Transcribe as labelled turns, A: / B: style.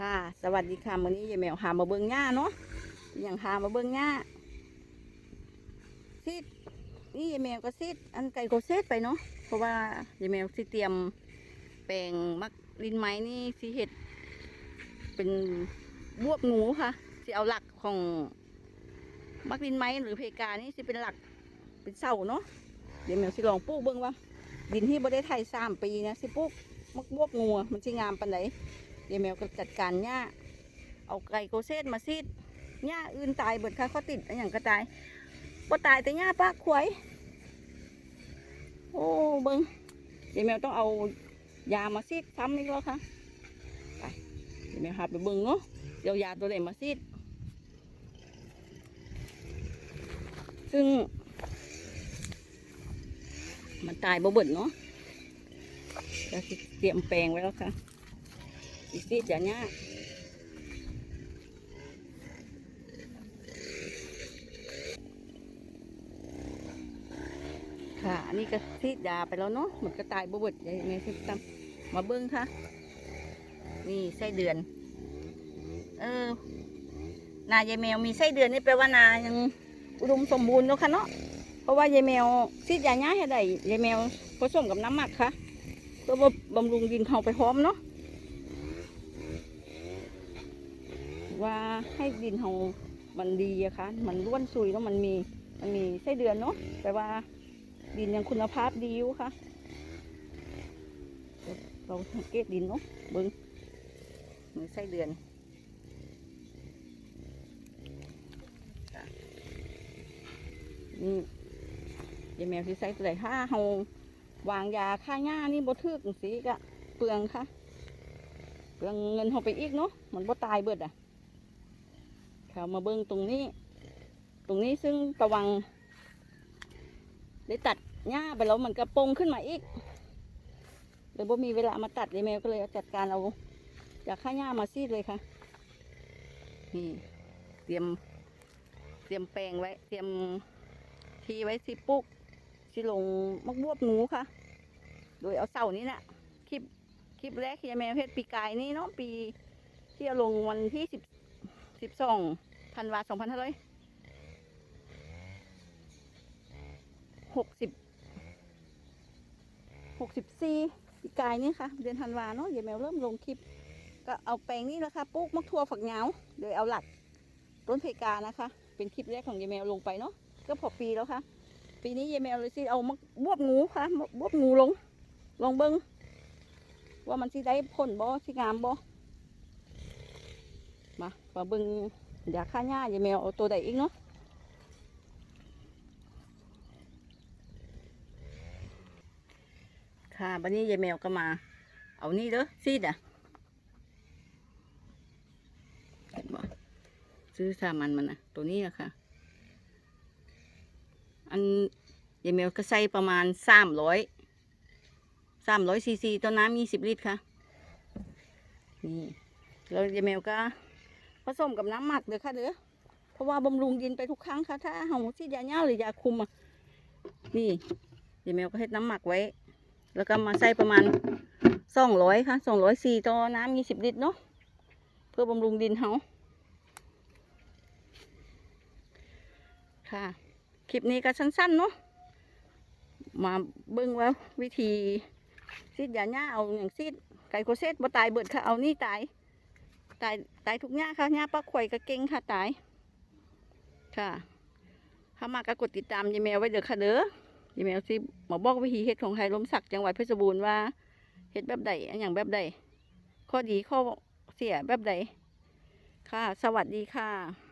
A: ค่ะ สวัสดีค่ะมื้อนี้ยายแมวหามาเบิ่งหญ้าเนาะอย่างหามาเบิ่งหญ้าซิดนี่ยายแมวก็ซิดอันไก่ก็เซดไปเนาะเพราะว่ายายแมวสิเตรียมแปลงมักลินไม้นี่สิเห็ด เป็นบวบหนูค่ะสิเอาหลักของมักลินไม้หรือเพกานี่สิเป็นหลักเป็นเสาเนาะยายแมวสิลองปลูกเบิ่งว่าดินที่บ่ได้ไถสามปีนะสิปลูกมักบวบงูมันสิงามปานใด ยายแมวก็จัดการหญ้าเอาไก่โกเซตมาซีดหญ้าอื่นตายเบิดค่ะเขาติดอย่างก็ตายบ่ตายแต่หญ้าปากขวย โอ้เบิงยายแมวต้องเอายามาซีดซ้ำอีกแล้วค่ะไปยายแมวหาไปเบิงเนาะเดี๋ยวยาตัวไหนมาซีดซึ่ง มันตายบ่เบิดเนาะจะเตรียมแปลงไว้แล้วค่ะ อีกซีดอย่าเนี้ยค่ะนนี้ก็ซีดยาไปแล้วเนาะหมดก็ตายบวบยายแม่ซิตามมาเบิ้งค่ะ นี่ไส้เดือน เออ นายายแมวมีไส้เดือนนี่แปลว่านายังอุดมสมบูรณ์แล้วค่ะเนาะเพราะว่ายายแมวซีดยาเนี้ยให้ได้ยายแมวผสมกับน้ำหมักค่ะเพื่อบำรุงดินเขาไปพร้อมเนาะ ว่าให้ดินเรามันดีอะคะมันร่วนซุยแล้วมันมีมันมีไส้เดือนเนาะแปลว่าดินยังคุณภาพดีอยู่ค่ะ เราสังเกตดินเนาะเบิ้งมีไส้เดือนนี่ยายแมวที่ใส่ตัวไหนถ้าเราวางยาฆ่าหญ้านี่บ่ทึกสีกะเปลืองค่ะ เปลืองเงินเราไปอีกเนาะมันบ่ตายเบิดอะ ค่ะมาเบิ้งตรงนี้ ตรงนี้ซึ่งตะวัง ได้ตัดหญ้าไปแล้วมันกระโปงขึ้นมาอีกเลยบ่มีเวลามาตัดเลยแมวก็เลยจัดการเอาจากข้าหญ้ามาซีดเลยค่ะนี่เตรียมเตรียมแปลงไว้ เตรียมทีไว้สิปลูกสิลงมักบวบหนูค่ะ โดยเอาเสานี้นะ่ะคลิปคลิปแรกที่แมวเพชรปีกายนี่เนาะปีที่ลงวันที่สิบ สิบสองธันวาสองพันห้าร้อยหกสิบหกสิบสี่ปีกายนี่ค่ะ เดือนธันวาเนาะยายแมวเริ่มลงคลิป ก็เอาแปลงนี้นะค่ะปลูกมะทั่วฝักเหงาโดยเอาหลักต้นเพกานะคะ เป็นคลิปแรกของยายแมวลงไปเนาะก็พอปีแล้วค่ะ ปีนี้ยายแมวเลยสิเอามะบวบงูค่ะมะบวบงูลง ลองเบิ้งว่ามันสิได้ผลบ่สิงามบ่ มามาบิ่งยากฆ่าหญ้าอย่าแมวเอาตัวใดอีกเนาะค่ะบันนี้ยายแมวก็มา เอานี่เด้อซีดอะเห็นบ่ซื้อสามันมันนะตัวนี้อะค่ะ อันยายแมวก็ใส่ประมาณสามร้อยสามร้อยซีซีตัวน้ำยี่สิบลิตรค่ะ นี่ แล้วยายแมวก็ ผสมกับน้ำหมักเด้อค่ะเด้อเพราะว่าบำรุงดินไปทุกครั้งค่ะ ถ้าเฮาที่ยาหญ้าหรือยาคุมอะนี่ยายแมวก็เฮ็ดน้ำหมักไว้ แล้วก็มาใส่ประมาณสองร้อยค่ะสองร้อยสี่ต่อน้ำยี่สิบลิตรเนาะเพื่อบำรุงดินเฮาค่ะ คลิปนี้ก็สั้นๆเนาะมาเบิ่งว่าวิธีซีดยาหญ้าเอาอย่างซีดไก่โคเซตบ่ตายเบิดค่ะเอานี่ตาย ตายตายทุกหญ้าค่ะหญ้าป้าข่อยก็เก่งค่ะตาย ค่ะข้ามาก็กดติดตามยายแมวไว้เด้อค่ะเด้อยายแมวสิหมอบอกวิธีเฮ็ดของไทยล้มศักจังหวัดเพชรบูรณ์ว่าเฮ็ดแบบใดอันอย่างแบบใดข้อดีข้อเสียแบบใดค่ะ สวัสดีค่ะ